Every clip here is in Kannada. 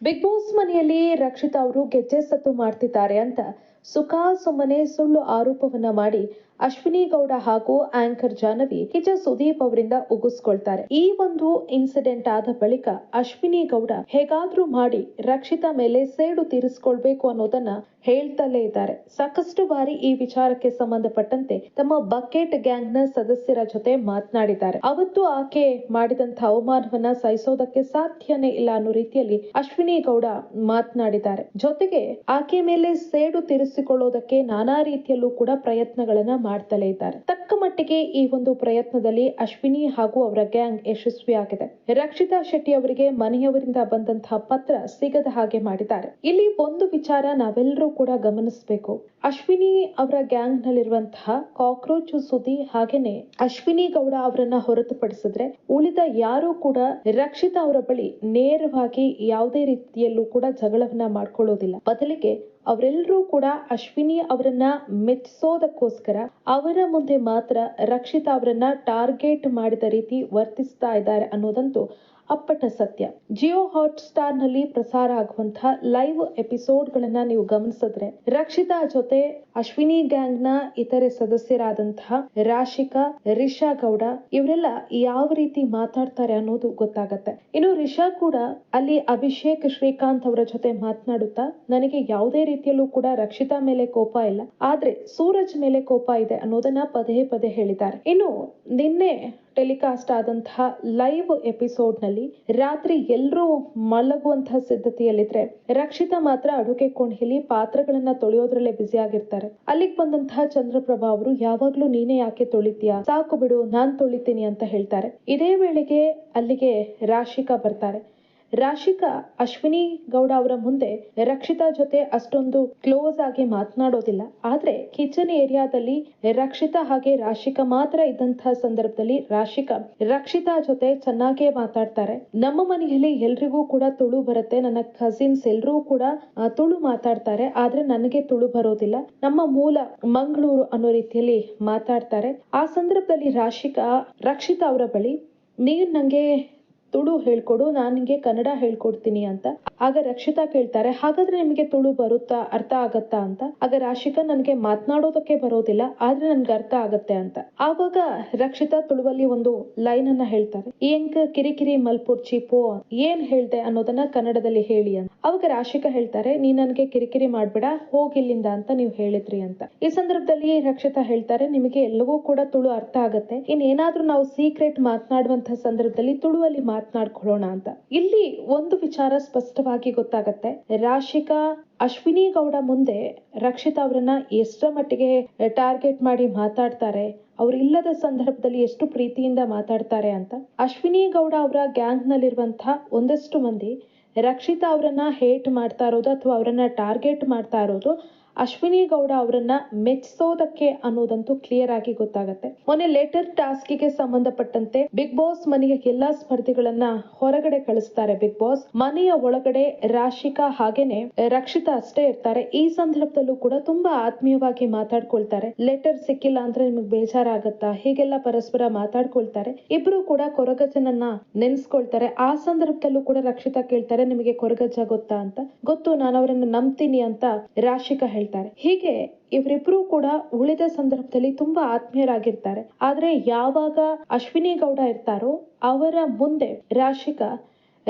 ಬಿಗ್ ಬಾಸ್ ಮನೆಯಲ್ಲಿ ರಕ್ಷಿತಾ ಅವರು ಗೆಜ್ಜೆ ಸತ್ತು ಮಾಡ್ತಿದ್ದಾರೆ ಅಂತ ಸುಖ ಸುಮ್ಮನೆ ಸುಳ್ಳು ಆರೋಪವನ್ನ ಮಾಡಿ ಅಶ್ವಿನಿ ಗೌಡ ಹಾಗೂ ಆಂಕರ್ ಜಾಹ್ನವಿ ಕಿಚ ಸುದೀಪ್ ಅವರಿಂದ ಉಗಿಸ್ಕೊಳ್ತಾರೆ. ಈ ಒಂದು ಇನ್ಸಿಡೆಂಟ್ ಆದ ಬಳಿಕ ಅಶ್ವಿನಿ ಗೌಡ ಹೇಗಾದ್ರೂ ಮಾಡಿ ರಕ್ಷಿತಾ ಮೇಲೆ ಸೇಡು ತೀರಿಸ್ಕೊಳ್ಬೇಕು ಅನ್ನೋದನ್ನ ಹೇಳ್ತಲೇ ಇದ್ದಾರೆ. ಸಾಕಷ್ಟು ಬಾರಿ ಈ ವಿಚಾರಕ್ಕೆ ಸಂಬಂಧಪಟ್ಟಂತೆ ತಮ್ಮ ಬಕೆಟ್ ಗ್ಯಾಂಗ್ನ ಸದಸ್ಯರ ಜೊತೆ ಮಾತನಾಡಿದ್ದಾರೆ. ಅವತ್ತು ಆಕೆ ಮಾಡಿದಂತ ಅವಮಾನವನ್ನ ಸಹಿಸೋದಕ್ಕೆ ಸಾಧ್ಯನೇ ಇಲ್ಲ ಅನ್ನೋ ರೀತಿಯಲ್ಲಿ ಅಶ್ವಿನಿ ಗೌಡ ಮಾತನಾಡಿದ್ದಾರೆ. ಜೊತೆಗೆ ಆಕೆ ಮೇಲೆ ಸೇಡು ತೀರಿಸಿಕೊಳ್ಳೋದಕ್ಕೆ ನಾನಾ ರೀತಿಯಲ್ಲೂ ಕೂಡ ಪ್ರಯತ್ನಗಳನ್ನ ಮಾಡ್ತಲೇ ಇದ್ದಾರೆ. ತಕ್ಕ ಮಟ್ಟಿಗೆ ಈ ಒಂದು ಪ್ರಯತ್ನದಲ್ಲಿ ಅಶ್ವಿನಿ ಹಾಗೂ ಅವರ ಗ್ಯಾಂಗ್ ಯಶಸ್ವಿಯಾಗಿದೆ ರಕ್ಷಿತಾ ಶೆಟ್ಟಿ ಅವರಿಗೆ ಮನೆಯವರಿಂದ ಬಂದಂತಹ ಪತ್ರ ಸಿಗದ ಹಾಗೆ ಮಾಡಿದ್ದಾರೆ. ಇಲ್ಲಿ ಒಂದು ವಿಚಾರ ನಾವೆಲ್ಲರೂ ಕೂಡ ಗಮನಿಸಬೇಕು. ಅಶ್ವಿನಿ ಅವರ ಗ್ಯಾಂಗ್ ನಲ್ಲಿರುವಂತಹ ಕಾಕ್ರೋಚ್ ಸುದ್ದಿ ಹಾಗೇನೆ ಅಶ್ವಿನಿ ಗೌಡ ಅವರನ್ನ ಹೊರತುಪಡಿಸಿದ್ರೆ ಉಳಿದ ಯಾರೂ ಕೂಡ ರಕ್ಷಿತಾ ಅವರ ಬಳಿ ನೇರವಾಗಿ ಯಾವುದೇ ರೀತಿಯಲ್ಲೂ ಕೂಡ ಜಗಳವನ್ನ ಮಾಡ್ಕೊಳ್ಳೋದಿಲ್ಲ. ಬದಲಿಗೆ ಅವರೆಲ್ಲರೂ ಕೂಡ ಅಶ್ವಿನಿ ಅವರನ್ನ ಮೆಚ್ಚಿಸೋದಕ್ಕೋಸ್ಕರ ಅವರ ಮುಂದೆ ಮಾತ್ರ ರಕ್ಷಿತಾ ಅವರನ್ನ ಟಾರ್ಗೆಟ್ ಮಾಡಿದ ರೀತಿ ವರ್ತಿಸ್ತಾ ಇದ್ದಾರೆ ಅನ್ನೋದಂತೂ ಅಪ್ಪಟ ಸತ್ಯ. ಜಿಯೋ ಹಾಟ್ ಸ್ಟಾರ್ನಲ್ಲಿ ಪ್ರಸಾರ ಆಗುವಂತಹ ಲೈವ್ ಎಪಿಸೋಡ್ ಗಳನ್ನ ನೀವು ಗಮನಿಸಿದ್ರೆ ರಕ್ಷಿತಾ ಜೊತೆ ಅಶ್ವಿನಿ ಗ್ಯಾಂಗ್ನ ಇತರೆ ಸದಸ್ಯರಾದಂತಹ ರಾಶಿಕಾ, ರಿಷಾ ಗೌಡ ಇವರೆಲ್ಲ ಯಾವ ರೀತಿ ಮಾತಾಡ್ತಾರೆ ಅನ್ನೋದು ಗೊತ್ತಾಗತ್ತೆ. ಇನ್ನು ರಿಷಾ ಕೂಡ ಅಲ್ಲಿ ಅಭಿಷೇಕ್ ಶ್ರೀಕಾಂತ್ ಅವರ ಜೊತೆ ಮಾತನಾಡುತ್ತಾ ನನಗೆ ಯಾವುದೇ ರೀತಿಯಲ್ಲೂ ಕೂಡ ರಕ್ಷಿತಾ ಮೇಲೆ ಕೋಪ ಇಲ್ಲ. ಆದ್ರೆ ಸೂರಜ್ ಮೇಲೆ ಕೋಪ ಇದೆ ಅನ್ನೋದನ್ನ ಪದೇ ಪದೇ ಹೇಳಿದ್ದಾರೆ. ಇನ್ನು ನಿನ್ನೆ ಟೆಲಿಕಾಸ್ಟ್ ಆದಂತಹ ಲೈವ್ ಎಪಿಸೋಡ್ನಲ್ಲಿ ರಾತ್ರಿ ಎಲ್ಲರೂ ಮಲಗುವಂತಹ ಸಿದ್ಧತೆಯಲ್ಲಿದ್ರೆ ರಕ್ಷಿತಾ ಮಾತ್ರ ಅಡುಗೆ ಕೋಣೆಯಲ್ಲಿ ಪಾತ್ರಗಳನ್ನ ತೊಳೆಯೋದ್ರಲ್ಲೇ ಬ್ಯುಸಿ ಆಗಿರ್ತಾರೆ. ಅಲ್ಲಿಗೆ ಬಂದಂತಹ ಚಂದ್ರಪ್ರಭಾ ಅವರು, ಯಾವಾಗ್ಲೂ ನೀನೇ ಯಾಕೆ ತೊಳಿತೀಯಾ? ಸಾಕು ಬಿಡು, ನಾನ್ ತೊಳಿತೀನಿ ಅಂತ ಹೇಳ್ತಾರೆ. ಇದೇ ವೇಳೆಗೆ ಅಲ್ಲಿಗೆ ರಾಶಿಕಾ ಬರ್ತಾರೆ. ರಾಶಿಕಾ ಅಶ್ವಿನಿ ಗೌಡ ಅವರ ಮುಂದೆ ರಕ್ಷಿತಾ ಜೊತೆ ಅಷ್ಟೊಂದು ಕ್ಲೋಸ್ ಆಗಿ ಮಾತನಾಡೋದಿಲ್ಲ. ಆದ್ರೆ ಕಿಚನ್ ಏರಿಯಾದಲ್ಲಿ ರಕ್ಷಿತಾ ಹಾಗೆ ರಾಶಿಕಾ ಮಾತ್ರ ಇದ್ದಂತಹ ಸಂದರ್ಭದಲ್ಲಿ ರಾಶಿಕಾ ರಕ್ಷಿತಾ ಜೊತೆ ಚೆನ್ನಾಗೇ ಮಾತಾಡ್ತಾರೆ. ನಮ್ಮ ಮನೆಯಲ್ಲಿ ಎಲ್ರಿಗೂ ಕೂಡ ತುಳು ಬರುತ್ತೆ. ನನ್ನ ಕಸಿನ್ಸ್ ಎಲ್ರೂ ಕೂಡ ತುಳು ಮಾತಾಡ್ತಾರೆ. ಆದ್ರೆ ನನಗೆ ತುಳು ಬರೋದಿಲ್ಲ. ನಮ್ಮ ಮೂಲ ಮಂಗಳೂರು ಅನ್ನೋ ರೀತಿಯಲ್ಲಿ ಮಾತಾಡ್ತಾರೆ. ಆ ಸಂದರ್ಭದಲ್ಲಿ ರಾಶಿಕಾ, ರಕ್ಷಿತಾ ಅವರ ಬಳಿ, ನೀನ್ ನಂಗೆ ತುಳು ಹೇಳಿಕೊಡು ನಾನು ನಿಂಗೆ ಕನ್ನಡ ಹೇಳಿಕೊಡ್ತೀನಿ ಅಂತ. ಆಗ ರಕ್ಷಿತಾ ಕೇಳ್ತಾರೆ, ಹಾಗಾದ್ರೆ ನಿಮಗೆ ತುಳು ಬರುತ್ತಾ, ಅರ್ಥ ಆಗತ್ತಾ ಅಂತ? ಆಗ ರಾಶಿಕಾ ನನಗೆ ಮಾತನಾಡೋದಕ್ಕೆ ಬರೋದಿಲ್ಲ, ಆದ್ರೆ ನನ್ಗೆ ಅರ್ಥ ಆಗತ್ತೆ ಅಂತ. ಆವಾಗ ರಕ್ಷಿತಾ ತುಳುವಲ್ಲಿ ಒಂದು ಲೈನ್ ಅನ್ನ ಹೇಳ್ತಾರೆ, ಏಂಕ ಕಿರಿಕಿರಿ ಮಲ್ಪುರ್ಚಿ ಪೋ ಏನ್ ಹೇಳ್ದೆ ಅನ್ನೋದನ್ನ ಕನ್ನಡದಲ್ಲಿ ಹೇಳಿ ಅಂತ. ಅವಾಗ ರಾಶಿಕಾ ಹೇಳ್ತಾರೆ ನೀ ನನ್ಗೆ ಕಿರಿಕಿರಿ ಮಾಡ್ಬೇಡ ಹೋಗಿಲ್ಲಿಂದ ಅಂತ ನೀವು ಹೇಳಿದ್ರಿ ಅಂತ. ಈ ಸಂದರ್ಭದಲ್ಲಿ ರಕ್ಷಿತಾ ಹೇಳ್ತಾರೆ, ನಿಮಗೆ ಎಲ್ಲವೂ ಕೂಡ ತುಳು ಅರ್ಥ ಆಗತ್ತೆ, ಇನ್ನೇನಾದ್ರೂ ನಾವು ಸೀಕ್ರೆಟ್ ಮಾತನಾಡುವಂತಹ ಸಂದರ್ಭದಲ್ಲಿ ತುಳುವಲ್ಲಿ ಮಾತನಾಡ್ಕೊಳ್ಳೋಣ ಅಂತ. ಇಲ್ಲಿ ಒಂದು ವಿಚಾರ ಸ್ಪಷ್ಟವಾಗಿ ಗೊತ್ತಾಗತ್ತೆ. ರಾಶಿಕಾ ಅಶ್ವಿನಿ ಗೌಡ ಮುಂದೆ ರಕ್ಷಿತ್ ಅವರನ್ನ ಎಷ್ಟರ ಮಟ್ಟಿಗೆ ಟಾರ್ಗೆಟ್ ಮಾಡಿ ಮಾತಾಡ್ತಾರೆ, ಅವ್ರು ಇಲ್ಲದ ಸಂದರ್ಭದಲ್ಲಿ ಎಷ್ಟು ಪ್ರೀತಿಯಿಂದ ಮಾತಾಡ್ತಾರೆ ಅಂತ. ಅಶ್ವಿನಿ ಗೌಡ ಅವರ ಗ್ಯಾಂಗ್ ನಲ್ಲಿರುವಂತಹ ಒಂದಷ್ಟು ಮಂದಿ ರಕ್ಷಿತಾ ಅವರನ್ನ ಹೇಟ್ ಮಾಡ್ತಾ ಇರೋದು ಅಥವಾ ಅವರನ್ನ ಟಾರ್ಗೆಟ್ ಮಾಡ್ತಾ ಇರೋದು ಅಶ್ವಿನಿ ಗೌಡ ಅವರನ್ನ ಮೆಚ್ಚಿಸೋದಕ್ಕೆ ಅನ್ನೋದಂತೂ ಕ್ಲಿಯರ್ ಆಗಿ ಗೊತ್ತಾಗತ್ತೆ. ಮೊನ್ನೆ ಲೆಟರ್ ಟಾಸ್ಕ್ಗೆ ಸಂಬಂಧಪಟ್ಟಂತೆ ಬಿಗ್ ಬಾಸ್ ಮನೆಯ ಎಲ್ಲಾ ಸ್ಪರ್ಧಿಗಳನ್ನ ಹೊರಗಡೆ ಕಳಿಸ್ತಾರೆ ಬಿಗ್ ಬಾಸ್ ಮನೆಯ ಒಳಗಡೆ ರಾಶಿಕಾ ಹಾಗೇನೆ ರಕ್ಷಿತಾ ಅಷ್ಟೇ ಇರ್ತಾರೆ. ಈ ಸಂದರ್ಭದಲ್ಲೂ ಕೂಡ ತುಂಬಾ ಆತ್ಮೀಯವಾಗಿ ಮಾತಾಡ್ಕೊಳ್ತಾರೆ. ಲೆಟರ್ ಸಿಕ್ಕಿಲ್ಲ ಅಂದ್ರೆ ನಿಮಗೆ ಬೇಜಾರಾಗತ್ತಾ? ಹೀಗೆಲ್ಲ ಪರಸ್ಪರ ಮಾತಾಡ್ಕೊಳ್ತಾರೆ. ಇಬ್ರು ಕೂಡ ಕೊರಗಜನನ್ನ ನೆನ್ಸ್ಕೊಳ್ತಾರೆ. ಆ ಸಂದರ್ಭದಲ್ಲೂ ಕೂಡ ರಕ್ಷಿತಾ ಕೇಳ್ತಾರೆ, ನಿಮಗೆ ಕೊರಗಜ್ಜ ಗೊತ್ತಾ? ಅಂತ. ಗೊತ್ತು, ನಾನು ಅವರನ್ನ ನಂಬ್ತೀನಿ ಅಂತ ರಾಶಿಕಾ ಹೇಳ್ತಾರೆ. ಹೀಗೆ ಇವರಿಬ್ರು ಕೂಡ ಉಳಿದ ಸಂದರ್ಭದಲ್ಲಿ ತುಂಬಾ ಆತ್ಮೀಯರಾಗಿರ್ತಾರೆ. ಆದ್ರೆ ಯಾವಾಗ ಅಶ್ವಿನಿ ಗೌಡ ಇರ್ತಾರೋ ಅವರ ಮುಂದೆ ರಾಶಿಕಾ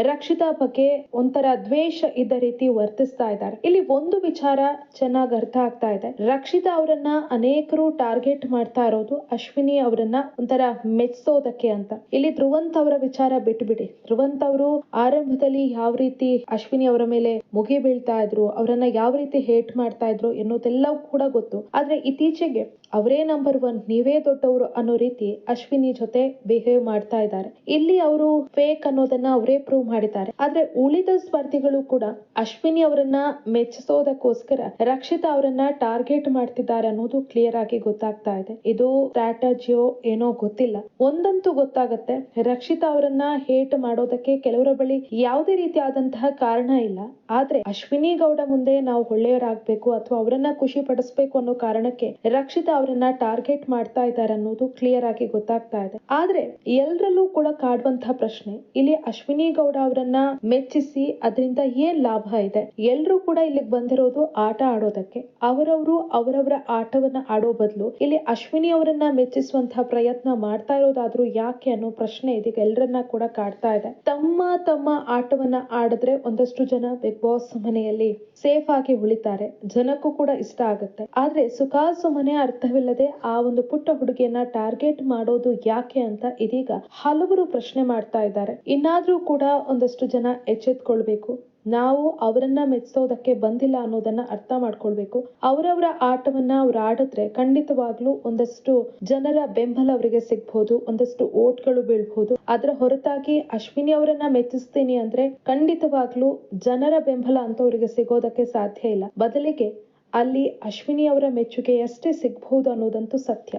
ರಕ್ಷಿತಾ ಬಗ್ಗೆ ಒಂಥರ ದ್ವೇಷ ಇದ್ದ ರೀತಿ ವರ್ತಿಸ್ತಾ ಇದ್ದಾರೆ. ಇಲ್ಲಿ ಒಂದು ವಿಚಾರ ಚೆನ್ನಾಗಿ ಅರ್ಥ ಆಗ್ತಾ ಇದೆ. ರಕ್ಷಿತಾ ಅವರನ್ನ ಅನೇಕರು ಟಾರ್ಗೆಟ್ ಮಾಡ್ತಾ ಇರೋದು ಅಶ್ವಿನಿ ಅವರನ್ನ ಒಂಥರ ಮೆಚ್ಚಿಸೋದಕ್ಕೆ ಅಂತ. ಇಲ್ಲಿ ಧ್ರುವಂತ್ ಅವರ ವಿಚಾರ ಬಿಟ್ಬಿಡಿ. ಧ್ರುವಂತ್ ಅವರು ಆರಂಭದಲ್ಲಿ ಯಾವ ರೀತಿ ಅಶ್ವಿನಿ ಅವರ ಮೇಲೆ ಮುಗಿ ಬೀಳ್ತಾ ಇದ್ರು, ಅವರನ್ನ ಯಾವ ರೀತಿ ಹೇಟ್ ಮಾಡ್ತಾ ಇದ್ರು ಎನ್ನುವುದೆಲ್ಲವೂ ಕೂಡ ಗೊತ್ತು. ಆದ್ರೆ ಇತ್ತೀಚೆಗೆ ಅವರೇ ನಂಬರ್ ಒನ್ ನೀವೇ ದೊಡ್ಡವರು ಅನ್ನೋ ರೀತಿ ಅಶ್ವಿನಿ ಜೊತೆ ಬಿಹೇವ್ ಮಾಡ್ತಾ ಇದ್ದಾರೆ. ಇಲ್ಲಿ ಅವರು ಫೇಕ್ ಅನ್ನೋದನ್ನ ಅವರೇ ಪ್ರೂವ್ ಮಾಡಿದ್ದಾರೆ. ಆದ್ರೆ ಉಳಿದ ಸ್ಪರ್ಧಿಗಳು ಕೂಡ ಅಶ್ವಿನಿ ಅವರನ್ನ ಮೆಚ್ಚಿಸೋದಕ್ಕೋಸ್ಕರ ರಕ್ಷಿತಾ ಅವರನ್ನ ಟಾರ್ಗೆಟ್ ಮಾಡ್ತಿದ್ದಾರೆ ಅನ್ನೋದು ಕ್ಲಿಯರ್ ಆಗಿ ಗೊತ್ತಾಗ್ತಾ ಇದೆ. ಇದು ಸ್ಟ್ರಾಟಜಿಯೋ ಏನೋ ಗೊತ್ತಿಲ್ಲ. ಒಂದಂತೂ ಗೊತ್ತಾಗತ್ತೆ, ರಕ್ಷಿತಾ ಅವರನ್ನ ಹೇಟ್ ಮಾಡೋದಕ್ಕೆ ಕೆಲವರ ಬಳಿ ಯಾವುದೇ ರೀತಿಯಾದಂತಹ ಕಾರಣ ಇಲ್ಲ. ಆದ್ರೆ ಅಶ್ವಿನಿ ಗೌಡ ಮುಂದೆ ನಾವು ಒಳ್ಳೆಯವರಾಗ್ಬೇಕು ಅಥವಾ ಅವರನ್ನ ಖುಷಿ ಪಡಿಸ್ಬೇಕು ಅನ್ನೋ ಕಾರಣಕ್ಕೆ ರಕ್ಷಿತಾ ಅವರನ್ನ ಟಾರ್ಗೆಟ್ ಮಾಡ್ತಾ ಇದ್ದಾರೆ ಅನ್ನೋದು ಕ್ಲಿಯರ್ ಆಗಿ ಗೊತ್ತಾಗ್ತಾ ಇದೆ. ಆದ್ರೆ ಎಲ್ರಲ್ಲೂ ಕೂಡ ಕಾಡುವಂತಹ ಪ್ರಶ್ನೆ, ಇಲ್ಲಿ ಅಶ್ವಿನಿ ಗೌಡ ಅವರನ್ನ ಮೆಚ್ಚಿಸಿ ಅದರಿಂದ ಏನ್ ಲಾಭ ಇದೆ? ಎಲ್ಲರೂ ಕೂಡ ಇಲ್ಲಿಗೆ ಬಂದಿರೋದು ಆಟ ಆಡೋದಕ್ಕೆ. ಅವರವರು ಅವರವರ ಆಟವನ್ನ ಆಡೋ ಬದಲು ಇಲ್ಲಿ ಅಶ್ವಿನಿ ಅವರನ್ನ ಮೆಚ್ಚಿಸುವಂತಹ ಪ್ರಯತ್ನ ಮಾಡ್ತಾ ಇರೋದಾದ್ರೂ ಯಾಕೆ ಅನ್ನೋ ಪ್ರಶ್ನೆ ಇದೀಗ ಎಲ್ಲರನ್ನ ಕೂಡ ಕಾಡ್ತಾ ಇದೆ. ತಮ್ಮ ತಮ್ಮ ಆಟವನ್ನ ಆಡಿದ್ರೆ ಒಂದಷ್ಟು ಜನ ಬಿಗ್ ಬಾಸ್ ಮನೆಯಲ್ಲಿ ಸೇಫ್ ಆಗಿ ಉಳಿತಾರೆ. ಜನಕ್ಕೂ ಕೂಡ ಇಷ್ಟ ಆಗುತ್ತೆ. ಆದ್ರೆ ಸುಖಾ ಸುಮನೆ ಅರ್ಥವಿಲ್ಲದೆ ಆ ಒಂದು ಪುಟ್ಟ ಹುಡುಗಿಯನ್ನ ಟಾರ್ಗೆಟ್ ಮಾಡೋದು ಯಾಕೆ ಅಂತ ಇದೀಗ ಹಲವರು ಪ್ರಶ್ನೆ ಮಾಡ್ತಾ ಇದ್ದಾರೆ. ಇನ್ನಾದ್ರೂ ಕೂಡ ಒಂದಷ್ಟು ಜನ ಎಚ್ಚೆತ್ಕೊಳ್ಬೇಕು. ನಾವು ಅವರನ್ನ ಮೆಚ್ಚಿಸೋದಕ್ಕೆ ಬಂದಿಲ್ಲ ಅನ್ನೋದನ್ನ ಅರ್ಥ ಮಾಡ್ಕೊಳ್ಬೇಕು. ಅವರವರ ಆಟವನ್ನ ಅವ್ರು ಆಡಿದ್ರೆ ಖಂಡಿತವಾಗ್ಲೂ ಒಂದಷ್ಟು ಜನರ ಬೆಂಬಲ ಅವರಿಗೆ ಸಿಗ್ಬಹುದು ಒಂದಷ್ಟು ಓಟ್ಗಳು ಬೀಳ್ಬಹುದು ಅದರ ಹೊರತಾಗಿ ಅಶ್ವಿನಿ ಅವರನ್ನ ಮೆಚ್ಚಿಸ್ತೀನಿ ಅಂದ್ರೆ ಖಂಡಿತವಾಗ್ಲೂ ಜನರ ಬೆಂಬಲ ಅಂತ ಅವರಿಗೆ ಸಿಗೋದಕ್ಕೆ ಸಾಧ್ಯ ಇಲ್ಲ. ಬದಲಿಗೆ ಅಲ್ಲಿ ಅಶ್ವಿನಿ ಅವರ ಮೆಚ್ಚುಗೆಯಷ್ಟೇ ಸಿಗ್ಬಹುದು ಅನ್ನೋದಂತೂ ಸತ್ಯ.